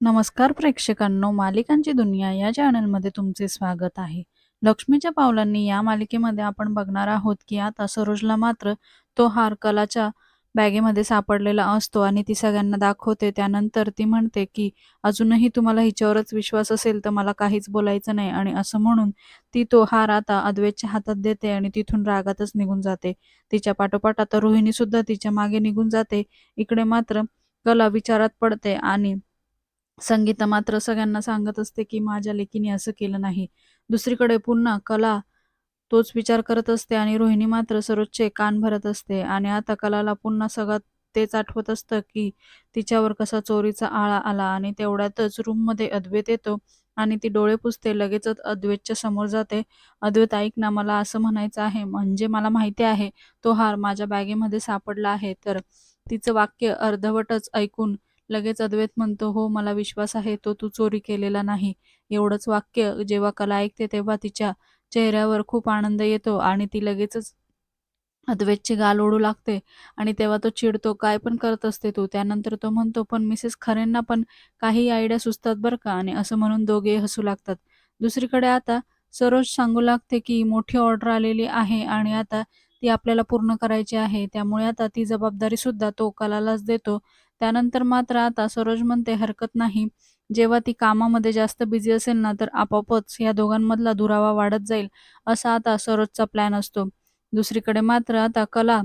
नमस्कार प्रेक्षकांनो मालिकांची दुनिया या चॅनलमध्ये तुमचे स्वागत आहे. लक्ष्मीच्या पावलांनी या मालिकेमध्ये आपण बघणार आहोत की आता सरोजला मात्र तो हार कलाच्या बॅगेमध्ये सापडलेला असतो आणि ती सगळ्यांना दाखवते. त्यानंतर ती म्हणते की अजूनही तुम्हाला हिच्यावरच विश्वास असेल तर मला काहीच बोलायचं नाही. आणि असं म्हणून ती तो हार आता अद्वैतच्या हातात देते आणि तिथून रागातच निघून जाते. तिच्या पाठोपाठ आता रोहिणी सुद्धा तिच्यामागे निघून जाते. इकडे मात्र कला विचारात पडते आणि संगीता मात्र सगळ्यांना सांगत असते की माझ्या लेकीने असं केलं नाही. दुसरीकडे पुन्हा कला तोच विचार करत असते आणि रोहिणी मात्र सरोजचे कान भरत असते. आणि आता कलाला पुन्हा सगळं तेच आठवत असतं की तिच्यावर कसा चोरीचा आळा आला आणि तेवढ्यातच रूममध्ये अद्वैत येतो आणि ती डोळे पुसते. लगेचच अद्वैतच्या समोर जाते. अद्वैत ऐक ना मला असं म्हणायचं आहे. म्हणजे मला माहिती आहे तो हार माझ्या बॅगेमध्ये सापडला आहे. तर तिचं वाक्य अर्धवटच ऐकून लगेच अद्वैत म्हणतो हो मला विश्वास आहे तो तू चोरी केलेला नाही. एवढंच वाक्य जेव्हा कला ऐकते तेव्हा तिच्या चेहऱ्यावर खूप आनंद येतो आणि ती लगेचच अद्वैतची गाल ओढू लागते आणि तेव्हा तो चिडतो काय पण करत असते तू? त्यानंतर तो म्हणतो पण मिसेस खरेंना पण काही आयडिया सुचतात बरं का? आणि असं म्हणून दोघे हसू लागतात. दुसरीकडे आता सरोज सांगू लागते की मोठी ऑर्डर आलेली आहे आणि आता ती आपल्याला पूर्ण करायची आहे. त्यामुळे आता ती जबाबदारी सुद्धा तो कलालाच देतो. त्यानंतर मात्र आता सरोज म्हणते हरकत नाही. जेव्हा ती कामामध्ये जास्त बिझी असेल ना तर आपोआपच या दोघांमधला दुरावा वाढत जाईल असा आता सरोजचा प्लॅन असतो. दुसरीकडे मात्र आता कला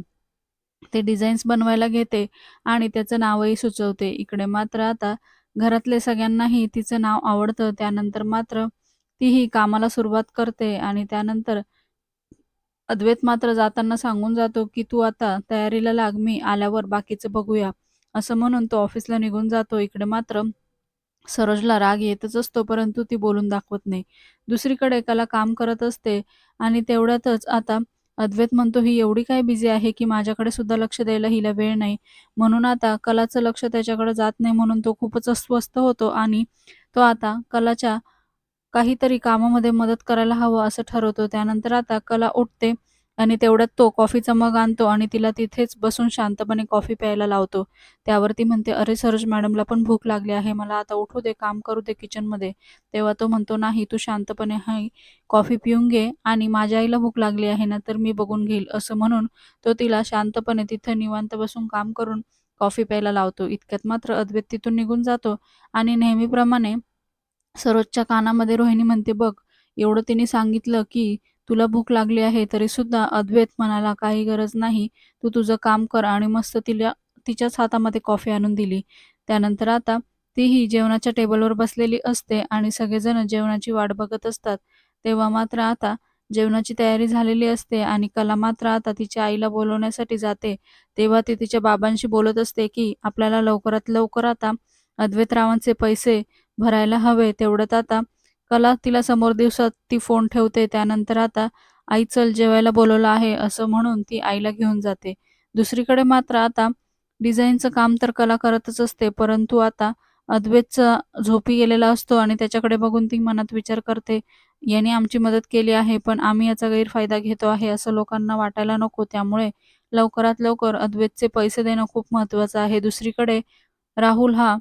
ते डिझाईन्स बनवायला घेते आणि त्याचं नावही सुचवते. इकडे मात्र आता घरातले सगळ्यांनाही तिचं नाव आवडतं. त्यानंतर मात्र तीही कामाला सुरुवात करते आणि त्यानंतर अद्वैत मात्र जाताना सांगून जातो की तू आता तयारीला लाग मी आल्यावर बाकीचं बघूया. असं म्हणून तो ऑफिसला निघून जातो. इकडे मात्र सरोजला राग येतच असतो परंतु ती बोलून दाखवत नाही. दुसरीकडे कला काम करत असते आणि तेवढ्यातच आता अद्वैत म्हणतो ही एवढी काय बिझी आहे की माझ्याकडे सुद्धा लक्ष द्यायला हिला वेळ नाही. म्हणून आता कलाचं लक्ष त्याच्याकडे जात नाही म्हणून तो खूपच अस्वस्थ होतो आणि तो आता कलाच्या काहीतरी कामामध्ये मदत करायला हवं असं ठरवतो. त्यानंतर आता कला उठते आणि तेवढ्यात तो कॉफीचा मग आणतो आणि तिला तिथेच बसून शांतपणे कॉफी प्यायला लावतो. त्यावर ती म्हणते अरे सरोज मॅडमला पण भूक लागली आहे मला आता उठू दे काम करू दे किचनमध्ये तेव्हा तो म्हणतो नाही तू शांतपणे हाय कॉफी पिऊन घे आणि माझ्या आईला भूक लागली आहे ना तर मी बघून घेईल असं म्हणून तो तिला शांतपणे तिथं निवांत बसून काम करून कॉफी प्यायला लावतो. इतक्यात मात्र अद्वैत तिथून निघून जातो आणि नेहमीप्रमाणे सरोजच्या कानामध्ये रोहिणी म्हणते बघ एवढं तिने सांगितलं की तुला भूक लागली आहे तरी सुद्धा अद्वैत म्हणाला काही गरज नाही. तू तुझं काम कर आणि मस्त तिला तिच्याच हातामध्ये कॉफी आणून दिली. त्यानंतर आता तीही जेवणाच्या टेबलवर बसलेली असते आणि सगळेजण जेवणाची वाट बघत असतात. तेव्हा मात्र आता जेवणाची तयारी झालेली असते आणि कला मात्र आता तिच्या आईला बोलवण्यासाठी जाते. तेव्हा ती तिच्या बाबांशी बोलत असते की आपल्याला लवकरात लवकर आता अद्वैतरावांचे पैसे भरायला हवे. तेवढ्यात आता कला तिला समोर दिवसात ती फोन ठेवते त्यानंतर आता आई चल जेवायला बोलवलं आहे असं म्हणून ती आईला घेऊन जाते. दुसरीकडे मात्र आता डिझाईनचं काम तर कला करतच असते परंतु आता अद्वैतचा झोपी गेलेला असतो आणि त्याच्याकडे बघून ती मनात विचार करते याने आमची मदत केली आहे पण आम्ही याचा गैरफायदा घेतो आहे असं लोकांना वाटायला नको. त्यामुळे लवकरात लवकर अद्वैतचे पैसे देणं खूप महत्त्वाचं आहे. दुसरीकडे राहुल हा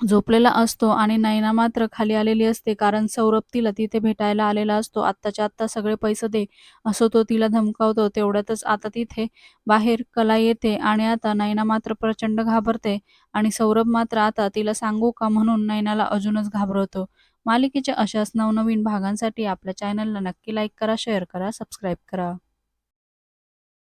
झोपलेला असतो आणि नैना मात्र खाली आलेली असते कारण सौरभ तिला तिथे भेटायला आलेला असतो. आत्ताच्या आत्ता सगळे पैसे दे असं तो तिला धमकावतो. तेवढ्यातच आता तिथे बाहेर कला येते आणि आता नैना मात्र प्रचंड घाबरते आणि सौरभ मात्र आता तिला सांगू का म्हणून नैनाला अजूनच घाबरवतो. मालिकेच्या अशाच नवनवीन भागांसाठी आपल्या चॅनलला नक्की लाईक करा शेअर करा सबस्क्राईब करा.